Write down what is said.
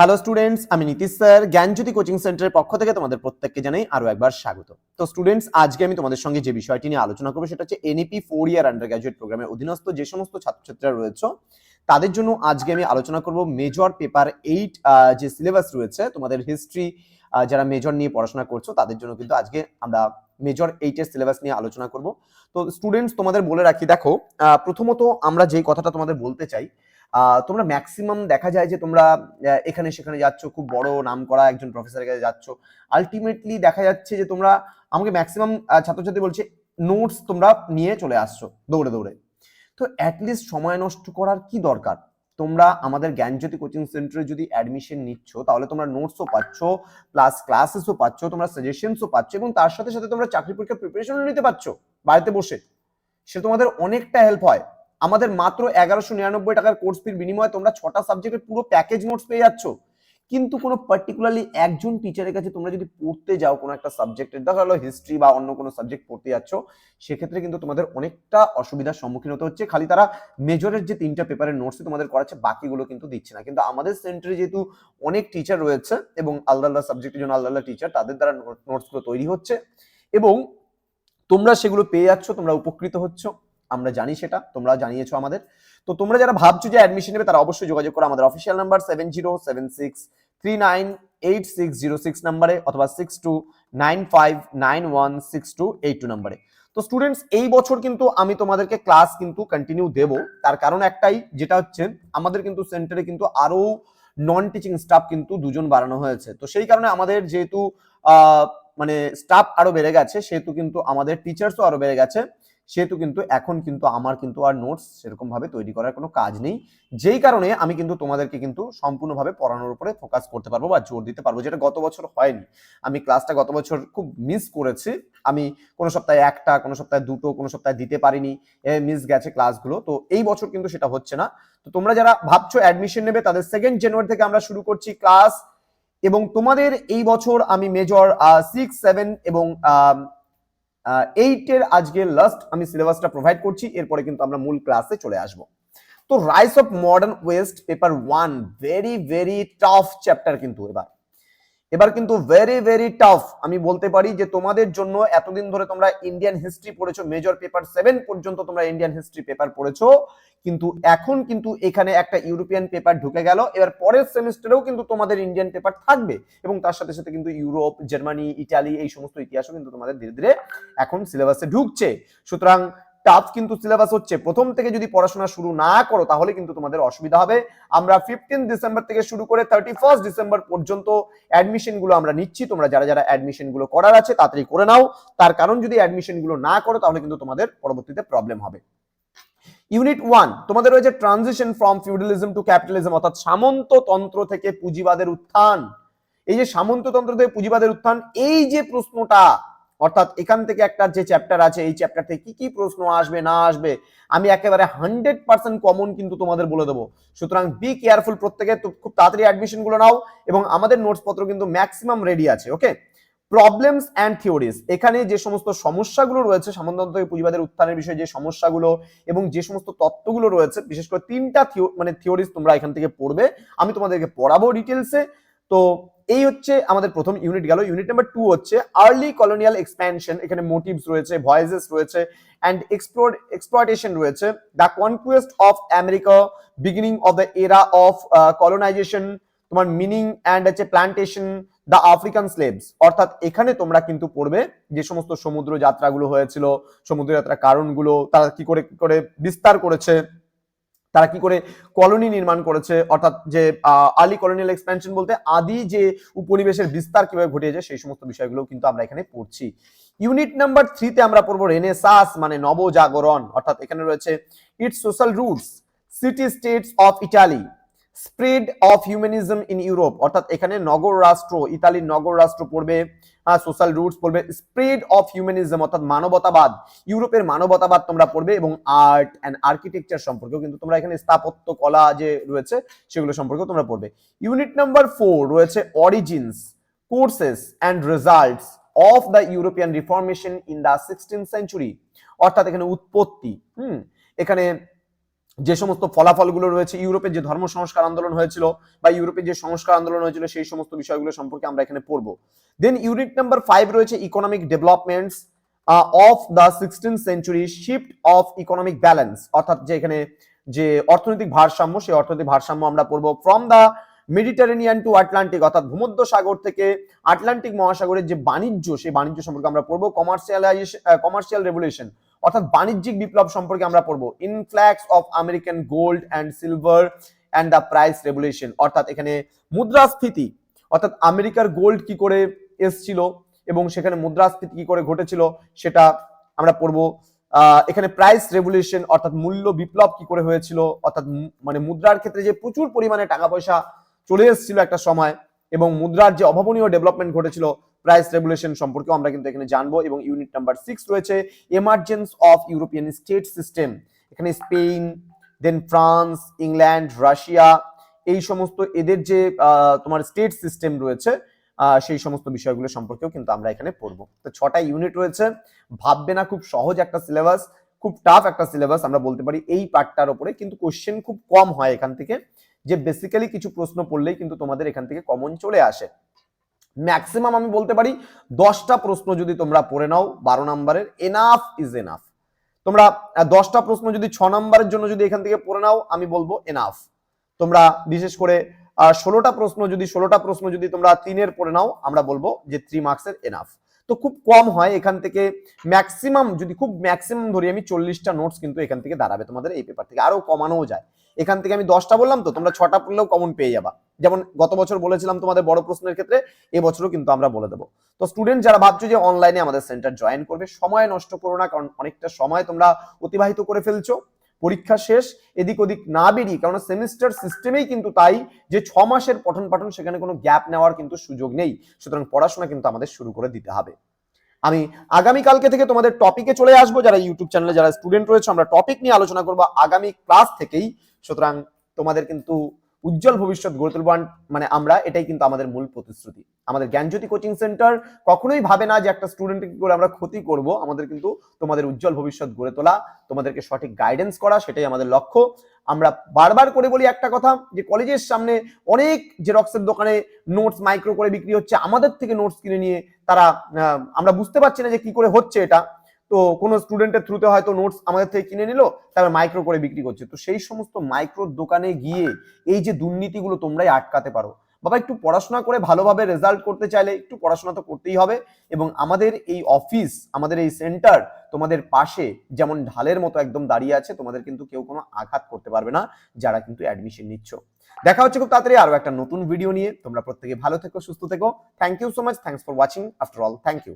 Hello students আমি Nitish sir. জ্ঞানজ্যোতি coaching সেন্টারের পক্ষ থেকে তোমাদের প্রত্যেককে জানাই আরও একবার স্বাগত। তো স্টুডেন্টস আজকে আমি তোমাদের সঙ্গে যে বিষয়টি নিয়ে আলোচনা করব সেটা হচ্ছে NEP four year undergraduate প্রোগ্রামের অধীনস্থ যে সমস্ত ছাত্রছাত্রীরা রয়েছে, তাদের জন্য আজকে আমি আলোচনা করব মেজর পেপার এইট যে সিলেবাস রয়েছে, তোমাদের হিস্ট্রি যারা মেজর নিয়ে পড়াশোনা করছ, তাদের জন্য কিন্তু আজকে আমরা মেজর এইটের সিলেবাস নিয়ে আলোচনা করব। তো স্টুডেন্টস তোমাদের বলে রাখি, দেখো প্রথমত আমরা যেই কথাটা তোমাদের বলতে চাই তোমরা ম্যাক্সিমাম দেখা যায় যে তোমরা এখানে সেখানে যাচ্ছ, খুব বড় নাম করা একজন প্রফেসরের কাছে যাচ্ছ। আলটিমেটলি দেখা যাচ্ছে যে তোমরা, আমাকে ম্যাক্সিমাম ছাত্রছাত্রী বলছে নোটস তোমরা নিয়ে চলে আসছো, দৌড়ে দৌড়ে। তো অ্যাটলিস্ট সময় নষ্ট করার কি দরকার? তোমরা আমাদের জ্ঞানজ্যোতি কোচিং সেন্টারে যদি অ্যাডমিশন নিচ্ছ, তাহলে তোমরা নোটসও পাচ্ছ প্লাস ক্লাসেসও পাচ্ছ, তোমরা সাজেশনসও পাচ্ছ, এবং তার সাথে সাথে তোমরা চাকরি পরীক্ষার প্রিপারেশনও নিতে পারছ, বাড়িতে বসে। সে তোমাদের অনেকটা হেল্প হয়। আমাদের মাত্র এগারোশো নিরানব্বই টাকার কোর্স ফির বিনিময়ে তোমরা ছটা সাবজেক্টের পুরো প্যাকেজ নোটস পেয়ে যাচ্ছ। কিন্তু কোনো পার্টিকুলারলি একজন টিচারের কাছে তোমরা যদি পড়তে যাও কোনো একটা সাবজেক্টের দেখা হলো হিস্ট্রি বা অন্য কোনো সাবজেক্ট পড়তে যাচ্ছ, সেক্ষেত্রে কিন্তু তোমাদের অনেকটা অসুবিধার সম্মুখীন হতে হচ্ছে। খালি তারা মেজরের যে তিনটা পেপারের নোটসই তোমাদের করাচ্ছে, বাকিগুলো কিন্তু দিচ্ছে না। কিন্তু আমাদের সেন্টারে যেহেতু অনেক টিচার রয়েছে এবং আলাদা আলাদা সাবজেক্টের জন্য আলাদা আলাদা টিচার তাদের দ্বারা নোটসগুলো তৈরি হচ্ছে এবং তোমরা সেগুলো পেয়ে যাচ্ছ, তোমরা উপকৃত হচ্ছ। আমরা জানি সেটা তোমরা জানিয়েছো আমাদের। তো তোমরা যারা ভাবছ যে অ্যাডমিশন নেবে, তারা অবশ্যই যোগাযোগ করো আমাদের official number seven zero seven six three nine eight six zero six নাম্বারে অথবা six two nine five nine one six two eight two নাম্বারে তো স্টুডেন্টস এই বছর কিন্তু আমি তোমাদেরকে ক্লাস কিন্তু কন্টিনিউ দেব। তার কারণ একটাই, যেটা হচ্ছে আমাদের কিন্তু সেন্টারে কিন্তু আরও নন টিচিং স্টাফ কিন্তু দুজন বাড়ানো হয়েছে। তো সেই কারণে আমাদের যেহেতু মানে স্টাফ আরও বেড়ে গেছে, সেহেতু কিন্তু আমাদের টিচার্সও আরও বেড়ে গেছে। সেহেতু কিন্তু এখন কিন্তু আমার কিন্তু আর নোটস সেরকমভাবে তৈরি করার কোনো কাজ নেই। যেই কারণে আমি কিন্তু তোমাদেরকে কিন্তু সম্পূর্ণভাবে পড়ানোর উপরে ফোকাস করতে পারব বা জোর দিতে পারব, যেটা গত বছর হয়নি। আমি ক্লাসটা গত বছর খুব মিস করেছি। আমি কোনো সপ্তাহে একটা, কোনো সপ্তাহে দুটো, কোনো সপ্তাহে দিতে পারিনি। মিস গেছে ক্লাসগুলো তো এই বছর কিন্তু সেটা হচ্ছে না। তো তোমরা যারা ভাবছ অ্যাডমিশন নেবে, তাদের সেকেন্ড জানুয়ারি থেকে আমরা শুরু করছি ক্লাস এবং তোমাদের এই বছর আমি মেজর সিক্স সেভেন এবং এইটের আজকে লাস্ট আমি সিলেবাসটা প্রোভাইড করছি, এরপরে কিন্তু আমরা মূল ক্লাসে চলে আসব। তো rise of modern west paper one very very tough chapter কিন্তু এবার। এবার কিন্তু ভেরি ভেরি টাফ আমি বলতে পারি যে তোমাদের জন্য এতদিন ধরে তোমরা ইন্ডিয়ান হিস্ট্রি পড়েছো মেজর পেপার সেভেন পর্যন্ত তোমরা ইন্ডিয়ান হিস্ট্রি পেপার পড়েছো, কিন্তু এখন কিন্তু এখানে একটা ইউরোপিয়ান পেপার ঢুকে গেল, এবার পরের সেমিস্টারেও কিন্তু তোমাদের ইন্ডিয়ান পেপার থাকবে, এবং তার সাথে সাথে কিন্তু ইউরোপ জার্মানি ইটালি এই সমস্ত ইতিহাসও কিন্তু তোমাদের ধীরে ধীরে এখন সিলেবাসে ঢুকছে। সুতরাং টাফ কিন্তু সিলেবাস হচ্ছে। প্রথম থেকে যদি পড়াশোনা শুরু না করো, তাহলে কিন্তু তোমাদের অসুবিধা হবে। আমরা ফিফটিন ডিসেম্বর থেকে শুরু করে থার্টি ফার্স্ট ডিসেম্বর পর্যন্ত অ্যাডমিশনগুলো আমরা নিচ্ছি। তোমরা যারা যারা অ্যাডমিশনগুলো করার আছে, তাড়াতাড়ি করে নাও। তার কারণ যদি অ্যাডমিশনগুলো না করো, তাহলে কিন্তু তোমাদের পরবর্তীতে প্রবলেম হবে। ইউনিট ওয়ান তোমাদের রয়েছে transition from feudalism to capitalism অর্থাৎ সামন্ততন্ত্র থেকে পুঁজিবাদের উত্থান। এই যে সামন্ততন্ত্র থেকে পুঁজিবাদের উত্থান, এই যে প্রশ্নটা অর্থাৎ এখান থেকে একটা যে চ্যাপ্টার আছে, এই চ্যাপ্টার থেকে কি কি প্রশ্ন আসবে, না আসবে, আমি একেবারে হান্ড্রেড পার্সেন্ট কমন কিন্তু তোমাদের বলে দেবো। সুতরাং বি কেয়ারফুল প্রত্যেকে খুব তাড়াতাড়ি অ্যাডমিশনগুলো নাও এবং আমাদের নোটস পত্র কিন্তু ম্যাক্সিমাম রেডি আছে ওকে প্রবলেমস অ্যান্ড থিওরিজ এখানে যে সমস্ত সমস্যাগুলো রয়েছে থেকে পুঁজিবাদের উত্থানের বিষয়ে যে সমস্যাগুলো এবং যে সমস্ত তত্ত্বগুলো রয়েছে, বিশেষ করে তিনটা মানে থিওরিজ তোমরা এখান থেকে পড়বে। আমি তোমাদেরকে পড়াবো ডিটেলসে তো এই হচ্ছে আমাদের প্রথম ইউনিট গেল। ইউনিট নাম্বার টু হচ্ছে আর্লি কলোনিয়াল এক্সপ্যানশন এখানে মোটিভস রয়েছে ভয়েসেস রয়েছে অ্যান্ড এক্সপ্লোর এক্সপ্লয়টেশন রয়েছে। The conquest of America beginning of the era of colonization তোমার মিনিং অ্যান্ড হচ্ছে প্লান্টেশন দ্য আফ্রিকান স্লেভস অর্থাৎ এখানে তোমরা কিন্তু পড়বে যে সমস্ত সমুদ্র যাত্রাগুলো হয়েছিল, সমুদ্র যাত্রার কারণগুলো, তারা কি করে করে বিস্তার করেছে। তারা কি করে কলোনি নির্মাণ করেছে, অর্থাৎ যে আর্লি কলোনিয়াল এক্সপেনশন বলতে আদি যে উপনিবেশের বিস্তার কীভাবে ঘটিয়েছে সেই সমস্ত বিষয়গুলো কিন্তু আমরা এখানে পড়ছি। ইউনিট নাম্বার থ্রিতে আমরা পড়ব রেনেসাস মানে নবজাগরণ, অর্থাৎ এখানে রয়েছে its social roots city states of Italy spread of humanism in Europe, অর্থাৎ এখানে নগর রাষ্ট্র, ইতালির নগর রাষ্ট্র পড়বে হ্যাঁ সোশ্যাল রুটস পড়বে, স্প্রেড অফ হিউম্যানিজম, অর্থাৎ মানবতাবাদ, ইউরোপের মানবতাবাদ তোমরা পড়বে এবং আর্ট অ্যান্ড আর্কিটেকচার সম্পর্কেও কিন্তু তোমরা এখানে স্থাপত্য, কলা যে রয়েছে, সেগুলো সম্পর্কেও তোমরা পড়বে। ইউনিট নাম্বার ফোর রয়েছে origins courses and results of the European reformation in the sixteen century অর্থাৎ এখানে উৎপত্তি, হুম, এখানে যে সমস্ত ফলাফলগুলো রয়েছে, ইউরোপে যে ধর্ম সংস্কার আন্দোলন হয়েছিল বা ইউরোপে যে সংস্কার আন্দোলন হয়েছিল, সেই সমস্ত বিষয়গুলো সম্পর্কে আমরা এখানে পড়ব। দেন ইউনিট নাম্বার ফাইভ রয়েছে economic developments of the sixteen century shift of economic balance অর্থাৎ যে এখানে যে অর্থনৈতিক ভারসাম্য, সেই অর্থনৈতিক ভারসাম্য আমরা পড়ব from the Mediterranean to Atlantic অর্থাৎ ভূমধ্য সাগর থেকে আটলান্টিক মহাসাগরের যে বাণিজ্য, সেই বাণিজ্য সম্পর্কে আমরা পড়ব কমার্শিয়ালাইজেশন কমার্শিয়াল রেভলিউশন অর্থাৎ বাণিজ্যিক বিপ্লব সম্পর্কে আমরা পড়ব। Influx of American gold and silver and the price revolution অর্থাৎ এখানে মুদ্রাস্ফীতি, অর্থাৎ আমেরিকার গোল্ড কি করে এসছিল এবং সেখানে মুদ্রাস্ফীতি কি করে ঘটেছিল সেটা আমরা পড়ব। এখানে প্রাইস রেভলিউশন অর্থাৎ মূল্য বিপ্লব কি করে হয়েছিল, অর্থাৎ মানে মুদ্রার ক্ষেত্রে যে প্রচুর পরিমাণে টাকা পয়সা চলে এসেছিল একটা সময় এবং মুদ্রার যে অভাবনীয় ডেভেলপমেন্ট ঘটেছিল প্রাইস রেগুলেশন সম্পর্কেও আমরা কিন্তু এখানে জানব এবং ইউনিট নাম্বার সিক্স রয়েছে emergence of European state system এখানে Spain then France England Russia এই সমস্ত এদের যে তোমার স্টেট সিস্টেম রয়েছে সেই সমস্ত বিষয়গুলো সম্পর্কেও কিন্তু আমরা এখানে পড়ব। তো ছটা ইউনিট রয়েছে, ভাববে না খুব সহজ একটা সিলেবাস খুব টাফ একটা সিলেবাস আমরা বলতে পারি এই পার্টটার উপরে কিন্তু কোশ্চেন খুব কম হয় এখান থেকে, যে বেসিক্যালি কিছু প্রশ্ন পড়লেই কিন্তু তোমাদের এখান থেকে কমন চলে আসে। ম্যাক্সিমাম আমি বলতে পারি দশটা প্রশ্ন যদি তোমরা পড়ে নাও, বারো নম্বরের এনাফ ইজ এনাফ তোমরা দশটা প্রশ্ন যদি ছ নম্বরের জন্য যদি এখান থেকে পড়ে নাও, আমি বলব এনাফ তোমরা বিশেষ করে ষোলোটা প্রশ্ন যদি, ষোলোটা প্রশ্ন যদি তোমরা তিনের পড়ে নাও, আমরা বলব যে থ্রি মার্কসের এনাফ তো খুব কম হয় এখান থেকে। ম্যাক্সিমাম যদি খুব ম্যাক্সিমাম ধরি, আমি চল্লিশটা নোটস কিন্তু এখান থেকে দাঁড়াবে তোমাদের এই পেপার থেকে। আরও কমানোও যায়। এখান থেকে আমি দশটা বললাম তো, তোমরা ছটা পড়লেও কমন পেয়ে যাবা। যেমন গত বছর বলেছিলাম তোমাদের বড় প্রশ্নের ক্ষেত্রে এবছরও কিন্তু আমরা বলে দেবো। তো স্টুডেন্ট যারা ভাবছ যে অনলাইনে আমাদের সেন্টার জয়েন করবে, সময় নষ্ট করো না, কারণ অনেকটা সময় তোমরা অতিবাহিত করে ফেলছো। পরীক্ষা শেষ, এদিক ওদিক না বেরিয়ে কারণ সেমিস্টার সিস্টেমেই কিন্তু তাই যে ছ মাসের পঠন পাঠন সেখানে কোনো গ্যাপ নেওয়ার কিন্তু সুযোগ নেই। সুতরাং পড়াশোনা কিন্তু আমাদের শুরু করে দিতে হবে। আমি আগামী কালকে থেকে তোমাদের টপিকে চলে আসব। যারা ইউটিউব চ্যানেলে যারা স্টুডেন্ট রয়েছে, আমরা টপিক নিয়ে আলোচনা করব আগামী ক্লাস থেকেই। সুতরাং তোমাদের কিন্তু উজ্জ্বল ভবিষ্যৎ গড়ে তুলব মানে আমরা, এটাই কিন্তু আমাদের মূল প্রতিশ্রুতি। আমাদের জ্ঞানজ্যোতি কোচিং সেন্টার কখনোই ভাবে না যে একটা স্টুডেন্টকে কি করে আমরা ক্ষতি করব। আমাদের কিন্তু তোমাদের উজ্জ্বল ভবিষ্যৎ গড়ে তোলা, তোমাদেরকে সঠিক গাইডেন্স করা, সেটাই আমাদের লক্ষ্য। আমরা বারবার করে বলি একটা কথা, যে কলেজের সামনে অনেক জেরক্সের দোকানে নোটস মাইক্রো করে বিক্রি হচ্ছে। আমাদের থেকে নোটস কিনে নিয়ে তারা আমরা বুঝতে পারছি না যে কি করে হচ্ছে এটা। তো কোনো স্টুডেন্টের থ্রুতে হয়তো নোটস আমাদের থেকে কিনে নিল, তারপর মাইক্রো করে বিক্রি করছে। তো সেই সমস্ত মাইক্রো দোকানে গিয়ে এই যে দুর্নীতিগুলো তোমরাই আটকাতে পারো। বাবা, একটু পড়াশোনা করে ভালোভাবে রেজাল্ট করতে চাইলে একটু পড়াশোনা তো করতেই হবে এবং আমাদের এই অফিস আমাদের এই সেন্টার তোমাদের পাশে যেমন ঢালের মতো একদম দাঁড়িয়ে আছে, তোমাদের কিন্তু কেউ কোনো আঘাত করতে পারবে না, যারা কিন্তু অ্যাডমিশন নিচ্ছ। দেখা হচ্ছে খুব তাড়াতাড়ি আরও একটা নতুন ভিডিও নিয়ে। তোমরা প্রত্যেকে ভালো থেকো, সুস্থ থেকো। Thank you so much thanks for watching after all thank you